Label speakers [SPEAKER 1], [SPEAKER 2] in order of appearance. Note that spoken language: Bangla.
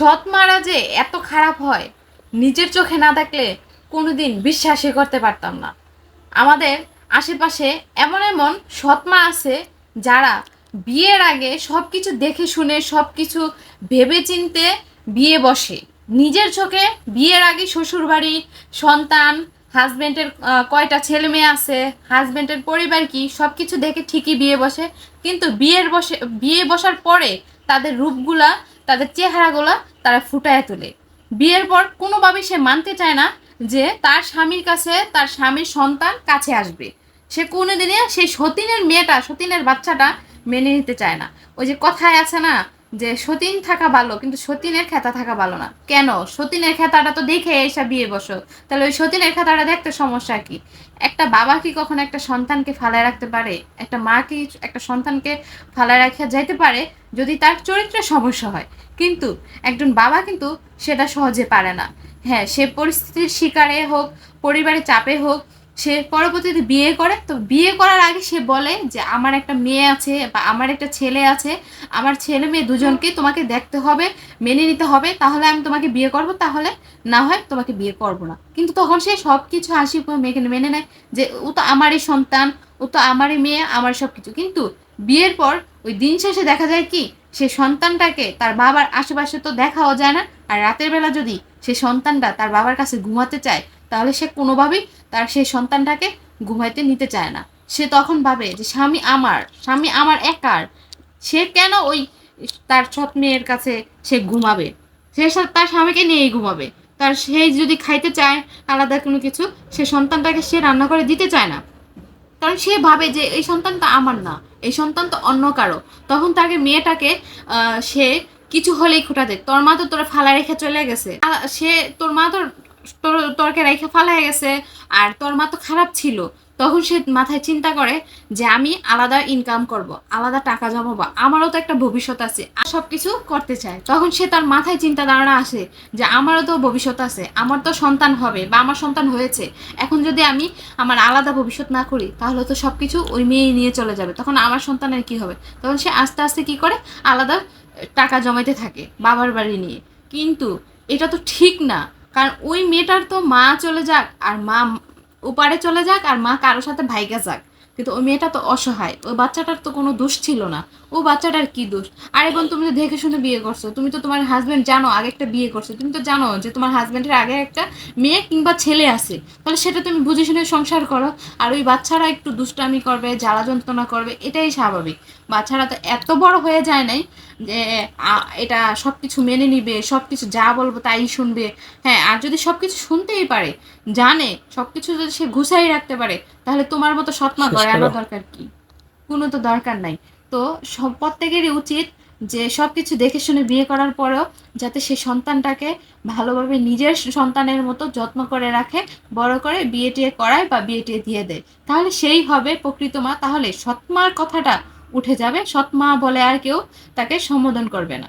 [SPEAKER 1] সৎ মারা যে এত খারাপ হয়, নিজের চোখে না দেখলে কোনোদিন বিশ্বাসই করতে পারতাম না। আমাদের আশেপাশে এমন এমন সৎমা আছে যারা বিয়ের আগে সব কিছু দেখে শুনে সব কিছু ভেবে চিনতে বিয়ে বসে। নিজের চোখে বিয়ের আগে শ্বশুরবাড়ি, সন্তান, হাজবেন্ডের কয়টা ছেলে মেয়ে আছে হাজব্যান্ডের পরিবার কি সব কিছু দেখে ঠিকই বিয়ে বসে। কিন্তু বিয়ের বসে, বিয়ে বসার পরে তাদের রূপগুলা তাদের চেহারাগুলো তারা ফুটায় তোলে। বিয়ের পর কোনোভাবেই সে মানতে চায় না যে তার স্বামীর কাছে তার স্বামীর সন্তান কাছে আসবে। সে কোনো দিনে সেই সতীনের মেয়েটা, সতীনের বাচ্চাটা মেনে নিতে চায় না। ওই যে কথায় আছে না যে সতীন থাকা ভালো, কিন্তু সতীনের খেতা থাকা ভালো না। কেন? সতীনের খেতাটা তো দেখে এসে বিয়ে বসো। তাহলে ওই সতীনের খেতাটা দেখতে সমস্যা কি? একটা বাবা কি কখনো একটা সন্তানকে ফালায় রাখতে পারে? একটা মা কি একটা সন্তানকে ফালায় রাখা যাইতে পারে? যদি তার চরিত্রে সমস্যা হয়। কিন্তু একজন বাবা কিন্তু সেটা সহজে পারে না। হ্যাঁ সে পরিস্থিতির শিকারে হোক, পরিবারের চাপে হোক সে পরবর্তীতে বিয়ে করে, তো বিয়ে করার আগে সে বলে যে, আমার একটা মেয়ে আছে বা আমার একটা ছেলে আছে, আমার ছেলে মেয়ে দুজনকে তোমাকে দেখতে হবে, মেনে নিতে হবে, তাহলে আমি তোমাকে বিয়ে করব, তাহলে না হয় তোমাকে বিয়ে করব না। কিন্তু তখন সে সব কিছু হাসি মেয়েকে মেনে নেয় যে, ও তো আমারই সন্তান, ও তো আমারই মেয়ে, আমার সব কিছু কিন্তু বিয়ের পর ওই দিন শেষে দেখা যায় কি, সে সন্তানটাকে তার বাবার আশেপাশে তো দেখাও যায় না। আর রাতের বেলা যদি সে সন্তানটা তার বাবার কাছে ঘুমাতে চায়, তাহলে সে কোনোভাবেই তার সেই সন্তানটাকে ঘুমাইতে নিতে চায় না। সে তখন ভাবে যে স্বামী আমার স্বামী আমার একার। সে কেন ওই তার সৎ মেয়ের কাছে সে ঘুমাবে? সে তার স্বামীকে নিয়েই ঘুমাবে। তার সে যদি খাইতে চায়, আলাদা কোনো কিছু, সে সন্তানটাকে সে রান্না করে দিতে চায় না। কারণ সে ভাবে যে এই সন্তানটা আমার না, এই সন্তান তো অন্য কারও। তখন তাকে মেয়েটাকে সে কিছু হলেই খুঁটাতে তোর মা তো তোরা ফালা রেখে চলে গেছে। সে, তোর মা তোর তোরকে রেখে ফালাই গেছে আর তোর মা তো খারাপ ছিল। তখন সে মাথায় চিন্তা করে যে আমি আলাদা ইনকাম করব, আলাদা টাকা জমাবো, আমারও তো একটা ভবিষ্যৎ আছে, আর সব কিছু করতে চায়। তখন সে তার মাথায় চিন্তা ধারণা আসে যে আমারও তো ভবিষ্যৎ আছে, আমার তো সন্তান হবে বা আমার সন্তান হয়েছে। এখন যদি আমি আমার আলাদা ভবিষ্যৎ না করি, তাহলে তো সব কিছু ওই মেয়ে নিয়ে চলে যাবে, তখন আমার সন্তানের কি হবে? তখন সে আস্তে আস্তে কি করে? আলাদা টাকা জমাইতে থাকে বাবার বাড়ি নিয়ে। কিন্তু এটা তো ঠিক না। কারণ ওই মেয়েটার তো মা চলে যাক আর মা ওপারে চলে যাক আর মা কারোর সাথে ভাইগা যাক। কিন্তু ওই মেয়েটা তো অসহায়। ওই বাচ্চাটার তো কোনো দোষ ছিল না। ও বাচ্চাটার কি দোষ? আর এবং তুমি তো দেখে শুনে বিয়ে করছ। তুমি তো তোমার হাজব্যান্ড জানো, আগে একটা বিয়ে করছ। তুমি তো জানো যে তোমার হাজব্যান্ডের আগে একটা মেয়ে কিংবা ছেলে আছে। তাহলে সেটা তুমি বুঝে শুনে সংসার করো। আর ওই বাচ্চারা একটু দুষ্টামি করবে, জ্বালা যন্ত্রণা করবে, এটাই স্বাভাবিক। বাচ্চারা তো এত বড় হয়ে যায় নাই যে এটা সব কিছু মেনে নিবে সব কিছু যা বলব তাই শুনবে। হ্যাঁ আর যদি সব কিছু শুনতেই পারে, জানে সব কিছু যদি সে গুছাই রাখতে পারে তাহলে তোমার মতো সৎমা করে। আনার দরকার কি? কোনো তো দরকার নাই। তো সব প্রত্যেকেরই উচিত যে সব কিছু দেখে শুনে বিয়ে করার পরেও যাতে সে সন্তানটাকে ভালোভাবে নিজের সন্তানের মতো যত্ন করে রাখে বড় করে বিয়ে টিয়ে করায় বা বিয়ে টিয়ে দিয়ে দেয়। তাহলে সেই হবে প্রকৃত মা। তাহলে সৎমার কথাটা উঠে যাবে। সৎমা বলে আর কেউ তাকে সম্বোধন করবে না।